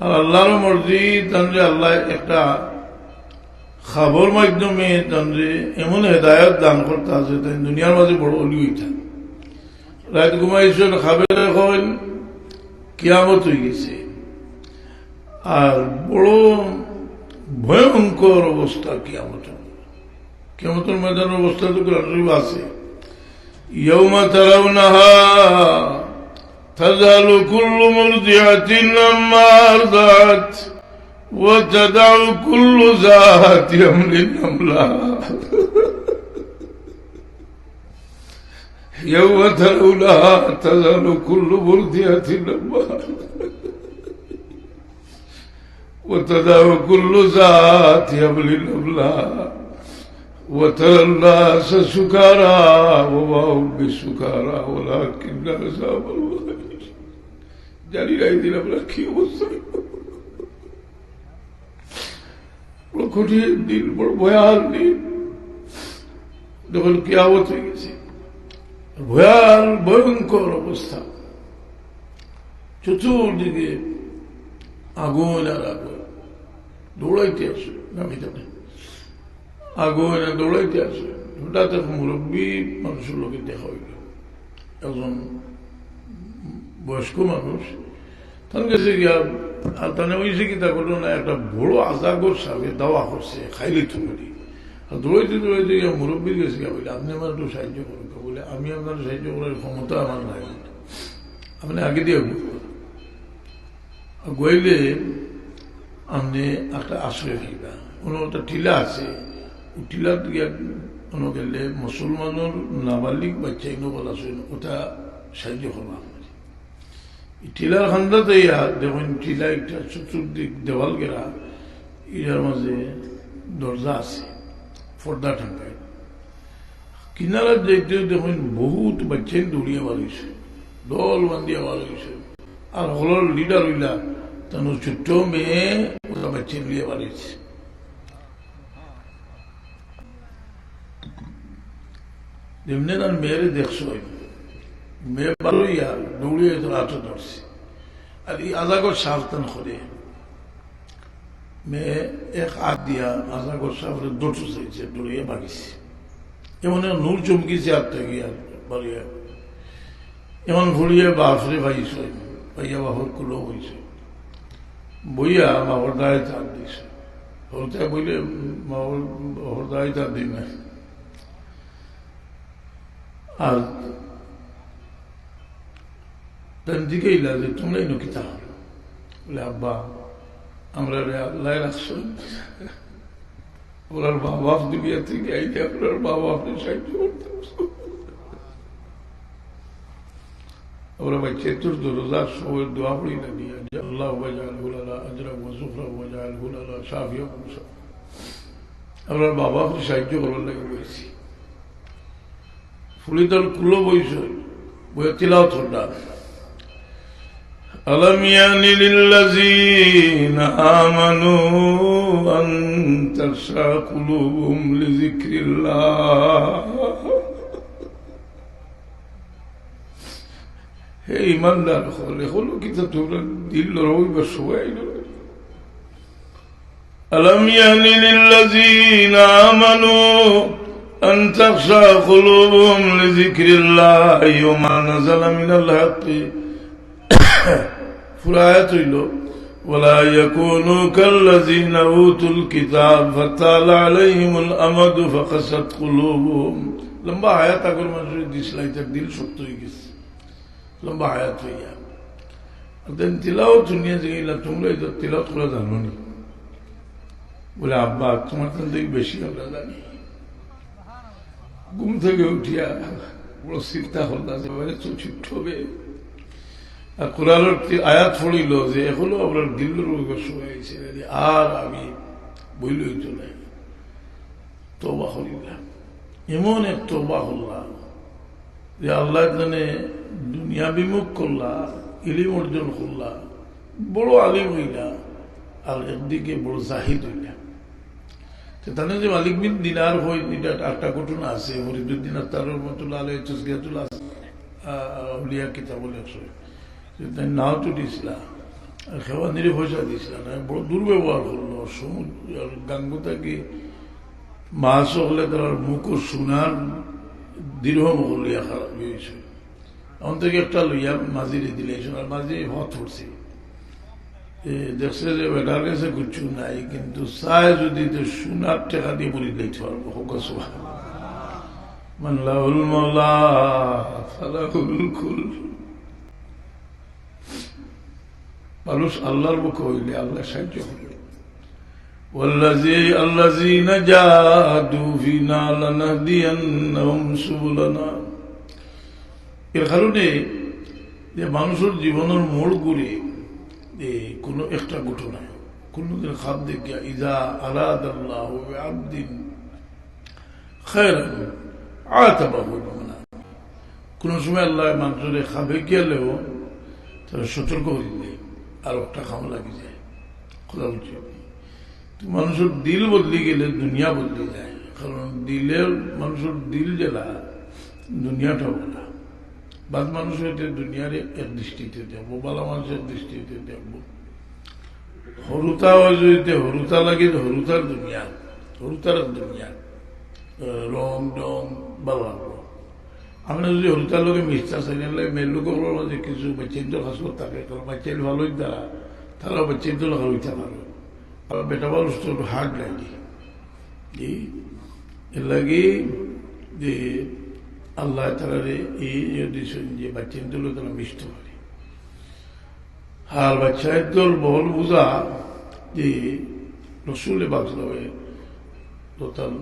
আর আল্লাহর মর্জি তন্দ্রে আল্লাহ একটা খাবর মাধ্যমে তন্দ্রে এমন হেদায়ত দান করতে আছে তাই দুনিয়ার মাঝে বড় অলি হইতা রাত ঘুমাইছেন খাবে এখন, কিয়ামত হয়ে গেছে। আর বড় ভয়ঙ্কর অবস্থা কিয়ামত কিয়ামতের ময়দানের অবস্থা তো আছে। ইয়ৌমা তারাও নাহা تذهل كل مرضعة عما أرضعت وتدع كل ذات حمل حملها يوم ترونها تذهل كل مرضعة عما وتدع كل ذات حمل حملها وترى الناس سكارى وما هم بسكارى ولكن عذاب الله. জানি না, এই দিন আমরা কি অবস্থা? বড় কঠিন দিন বড় ভয়াল দিন। যখন কিয়ামত হয়ে গেছে, ভয়াল, ভয়ঙ্কর অবস্থা। চতুর্দিকে আগুন আর আগুন। দৌড়াইতে আসে, নামি যাবে আগুন আর দৌড়াইতে আসে। হঠাৎ এক মুরব্বী মানুষের লোকের দেখা হইল। একজন বয়স্ক মানুষ তার কাছে গিয়া আর তাহলে হয়েছে কি তা করল একটা বড় আজাগর সাবে দাওয়া করছে, খাইলে আর দৌড়াইতে দৌড়াইতে গিয়া মুরব্বীর কাছে গিয়া বলে, আপনি আমার একটু সাহায্য করুন। বলে, আমি আপনার সাহায্য করার ক্ষমতা আমার নাই। আপনি আগে দিয়ে গইলে আপনি একটা আশ্রয় খাইবা কোনো একটা টিলা আছে টিলাত গিয়া কোনো গেলে মুসলমানের নাবালিক বাচ্চা ইনো বলা ওটা সাহায্য করবা। টিলার খান্দাতে ইয়া, দেখুন টিলা একটা চতুর্দিক দেওয়াল গেরা ইয়ার মাঝে দরজা আছে, পর্দা ঠান্ডায় কিনারা যেতে দেখুন বহুত বাচ্চাই দৌড়িয়ে বাড়িছে দল বান্ধিয়া বাড়িছে আর হলর লিডার হইলা তার ছোট্ট মেয়ে, ওরা বাচ্চা নিয়ে বাড়িছে যেমনি তার মেয়েরে দেখছ মেয়ে ভালো ইয়া দৌড়িয়ে তো আটো ধরছে। আর এই আজাগর সাবধান করে। মেয়ে এক হাত দিয়া আজাগর সাবরে দৌড় চাইছে, দৌড়িয়ে বাগিছে এমন নূর চমকিছে হাত থেকে আর বাড়িয়া এমন ভুলিয়ে বাপরে ভাইছ ভাইয়া বাহর কুলো হয়েছে বইয়া বাবার দায় চাপ দিছে। হরতায় বইলে বাবার দায় চাপ দিই না আর তার দিকেই লাগে তোমরাই নকিতা বলে আব্বা আমরা আল্লাহ রাখছো ওনার মা বাপ দুনিয়া থেকে আইলে আপনার মা বাপকে সাহায্য করতে আমরা ভাই চতুর্থ রোজার সময় দোয়া পড়ি না নিয়ে আল্লাহ বাজাল হুলালা আজরা ওয়াজুফরা বাজাল হুলালা সাফিয়া আমরা বাবা আপনি সাহায্য করার লাগে বলেছি ফুলিদল কুলো বইস বইয়া তিলাও ঠান্ডা ألم يأن للذين آمنوا أن تخشع قلوبهم لذكر الله হে ইমানদার হলে হলো কি তো তোমরা দিল রইবার সবাই ألم يأن للذين آمنوا أن تخشع قلوبهم لذكر الله وما نزل من الحق ফুরায়াত হইল ولا يكونوا كالذين اوتوا الكتاب فطال عليهم الامد فقست قلوبهم লম্বা হায়াত আগর মানুষের দিসলাই তার দিল শক্ত হয়ে গেছে লম্বা হায়াত হইয়া দেন তিলাও দুনিয়া যে তোমরা এই তিলাওত করে জানো নি বলে আব্বা তোমার তো দেখি বেশি আমরা জানি ঘুম থেকে উঠিয়া বড় চিন্তা হল ছোট্ট হবে আর কোরআনের আয়াত পড়িল যে এখনও আপনার দিল্লুর হয়েছে আর আমি বইল তো নাই তোবা হরিলাম এমন এক তোবা হল্লাম যে আল্লাহ জানে দুনিয়া বিমুখ করলা ইলিম অর্জন করলা বড় আলিম হইলা আর একদিকে বড় জাহিদ হইলা তাহলে যে মালিক বিন দিনার হই, এটা একটা ঘটনা আছে হরিদুদ্দিন তার রহমতুল্লাহ আলহ তসগিয়াতুল্লাহ আউলিয়া কিতাব লেখছে নাও তো দিছিলা আর খেওয়া নিরে পয়সা দিছিল না বড় দুর্ব্যবহার করল সমুদ্র গাঙ্গ থাকি মাছ হলে তার মুখ সোনার দৃঢ় মহলিয়া খারাপ হয়েছে এখন থেকে একটা লইয়া মাঝিরে দিলে সোনার মাঝি হত এ দেখছে যে বেটার কাছে কিছু নাই কিন্তু চায় যদি সোনার টাকা দিয়ে বলি দিতে পারব হোক মাল্লাহুল মৌলা ফালাহুল কুল মানুষ আল্লাহর মুখে হইলে আল্লাহ সাহায্য হবে والذي الذين جاهدوا فينا لنهدينهم سبلنا এর কারণে যে মানুষের জীবনের মোড় ঘুরে কোনো একটা ঘটনা কোনদিন খাদ দেখিয়া ইজা আলাদ আল্লাহ আবদিন খায়রান আতাবাহু কোন সময় আল্লাহ মানুষের খাবে গেলেও তারা সতর্ক হইলে আর একটা খাম লাগি যায়। খোলা উচিত মানুষের দিল বদলি গেলে দুনিয়া বদলি যায়। কারণ দিলের মানুষের দিল জেলা দুনিয়াটা বলা। বাদ মানুষের দুনিয়ার এক দৃষ্টিতে দেখব, বালা মানুষের দৃষ্টিতে দেখব। হরুতা যদি হরুতা লাগে হরুতার দুনিয়া হরুতার দুনিয়া। রং, ডং বালা আমরা যদি হরুতার লোকে মিষ্টা চাইলে মেয়ের লোকের যে কিছু বাচ্চিন্ত হাসপাতাল থাকে কারণ বাচ্চার ভালোই তারা তারা বাচ্চিন্ত লাগা হইতে পারে আর বেটা মানুষ তো হার্ড লাগে এর লাগে যে আল্লাহ তালারে এই দিয়েছেন যে বাচ্চিন্ত লোক তারা মিষ্ট পারে আর বাচ্চার দল বহল বুঝা যে রসুলে বাঁচলে টোটাল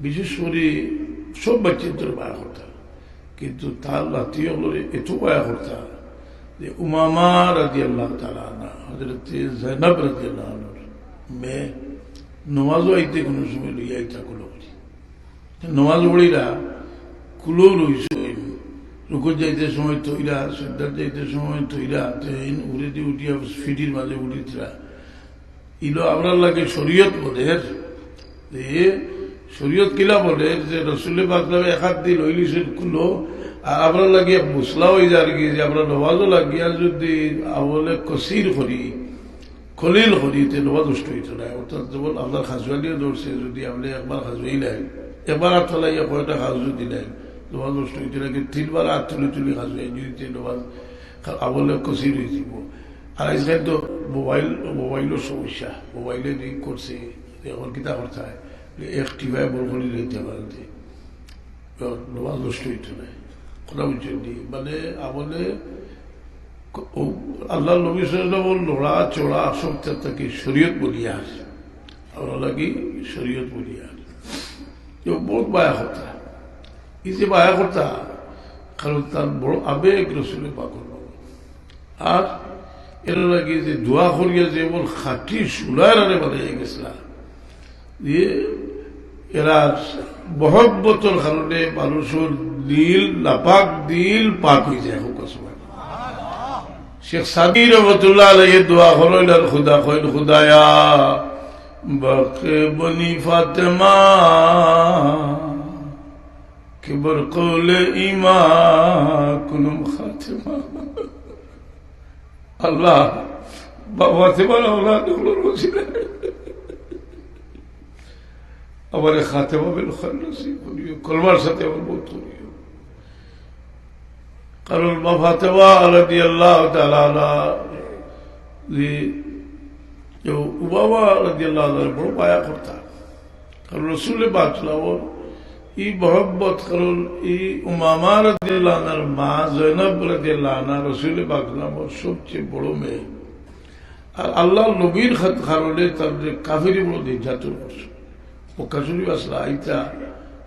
বিশেষ করে সব বাচ্চিন্তর বায়া করতাম কিন্তু তার লাতীয় এত বায়া করতাম যে উমামা রাজি আল্লাহ তালা হজরত জৈনব রাজি আল্লাহ মেয়ে নমাজও আইতে কোনো সময় লইয়া আইতা কুলো করি। নমাজ পড়িরা কুলো লইছ রুকুর যাইতে সময় তৈরা শ্রদ্ধার যাইতে সময় তৈরা উড়ে দিয়ে উঠিয়া ফিটির মাঝে উঠিতরা। ইলো আমরা লাগে শরীয়ত বোধের, যে শরীয়ত কিলা বলে যে রসুল্লে বাকলামে এক হাত দিয়ে লইলিছেন কুলো আর আমরা লাগিয়ে মুসলা হয়ে যার কি যে আমরা নমাজও লাগিয়া যদি বলে কসির করি, খলিল করি, তে নমাজ নষ্ট হইতো না। অর্থাৎ যেমন আপনার খাজুয়ালিও ধরছে, যদি আপনি একবার খাজুয়াইলেন একবার হাত ফেলাইয়া কয়টা খাজু দিলেন নমাজ নষ্ট হইতো না, কিন্তু তিনবার হাত তুলি তুলি খাজুয়াই যদি নমাজ আবলে কসির হয়ে যাব। আর আজকাল তো মোবাইল মোবাইলের সমস্যা। মোবাইলে করছে, এখন কিতা করতে হয়? একটিভাবে বরকলি দিতে পারে নমাজ নষ্ট হইতো না কথা বুঝছেন মানে আমলে আল্লাহ নবী সাল্লাম লোড়া চোড়া সব তাকে শরীয়ত বলিয়া আছে আমরা লাগি শরীয়ত বলিয়া আছে বহুত বায়া কথা এই যে বায়া কথা কারণ তার বড় আবেগ রসুলে পাগল আর এর লাগে যে দোয়া করিয়া যে এমন খাটি সুলার আরে বানিয়ে গেছিলাম দিয়ে এরা মহব্বতর কারণে মানুষের দিল, নাপাক দিল পাক হয়ে যায় হোক শেখ সাদি রহমতুল্লাহ আলাইহি দোয়া হলেন আর খুদা কইল খুদায়া বকে বনি ফাতেমা, কিবর কৌলে ইমা কুনুম খাতেমা। আল্লাহ, বাবা ফাতেমার বসিলে আমার খাতেমা বেল খান্নাসি কলমার সাথে আমার করিও কারণ মা ফাতেমা বড় পায়া করতাম কারণ রসুলে বাঁচলাম ই মহব্বত কারণ ই উমামা মা জৈনব রাদি আল্লাহ রসুলে সবচেয়ে বড় মেয়ে আর আল্লাহ নবীর কারণে তার কাফেরি বড় নির্যাতন করছে কাশুরি আসলা আইতা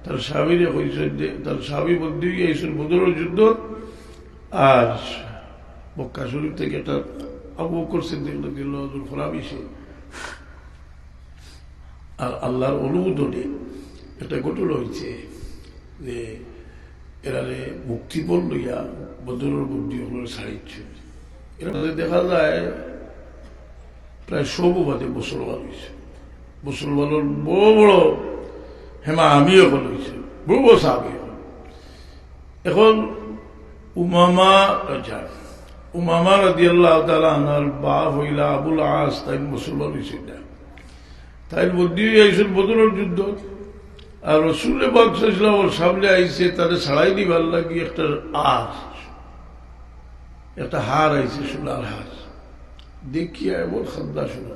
তার স্বামীরে কইছে তার স্বামী বন্ধু গিয়েছিল বদর যুদ্ধ আর মক্কা থেকে একটা আবু করছে দিল দিল ফরাবিসে আর আল্লাহর অনুমোদনে একটা ঘটল হয়েছে যে এরারে মুক্তিপণ লইয়া বদরের বুদ্ধি ওগুলো ছাড়িচ্ছে এরা দেখা যায় প্রায় সবু বাদে মুসলমান হয়েছে মুসলমানের বড় বড় হেমা আমিও হয়েছে, বড় বড় সাহাবি। এখন উমামা রাজা, উমামা রাদি আল্লাহ তালা আনার বাপ হইলা আবুল আস, তাই মুসলমান হয়েছিল তাই বুদ্ধি আইসেন বদলের যুদ্ধ, আর রসুলে বাকসাইছিলাম ওর সামনে আইসে তাদের ছাড়াই দিবার লাগি একটা আর একটা হার আইছে, সোনার হার। দেখিয়া এমন খান্দা শোনা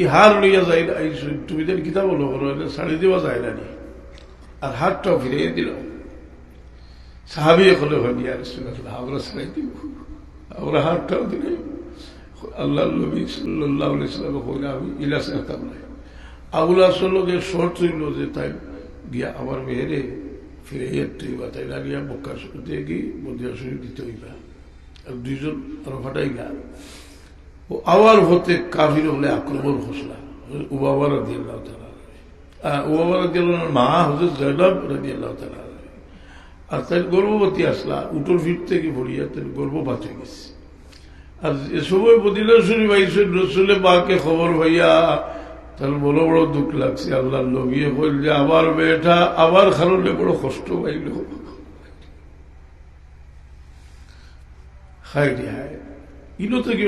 ই হার লইয়া যাই তুমি যেন কিতাব বলো শাড়ি দেওয়া যায় না নি। আর হাতটাও ফিরিয়ে দিল। সাহাবি হলে হয় নিয়ে আসলে আমরা ছাড়াই দিব। আমরা হাতটাও দিলে আল্লাহ নবী সাল্লাহ ইসলামে কইলে, আমি ইলাস রাখতাম না। আবুল আসলকে শর্ট ছিল যে, তাই গিয়া আমার মেয়েরে ফিরে যেতে হইবা, তাই না গিয়া মক্কা দিয়ে গিয়ে মদিয়া শরীর দিতে হইবা। আর দুইজন আরও ফাটাই গা আবার হতে কাফির হলে আক্রমণ ঘোষণা উবাবা রাজি আল্লাহ তালা রাজি আল্লাহ মা হজরত জয়নব রাজি আল্লাহ তালা আর তাই গর্ভবতী আসলা উটোর ফিট থেকে ভরিয়া তাই গর্ভপাত হয়ে গেছে। আর এ সময় মদিনা শরীফ আইসেন রসুলে মাকে খবর ভাইয়া তার বড় বড় দুঃখ লাগছে আল্লাহ লগিয়ে বল যে আবার মেয়েটা আবার কারণে বড় কষ্ট পাইল। হাই রে হায়। ইনো থেকে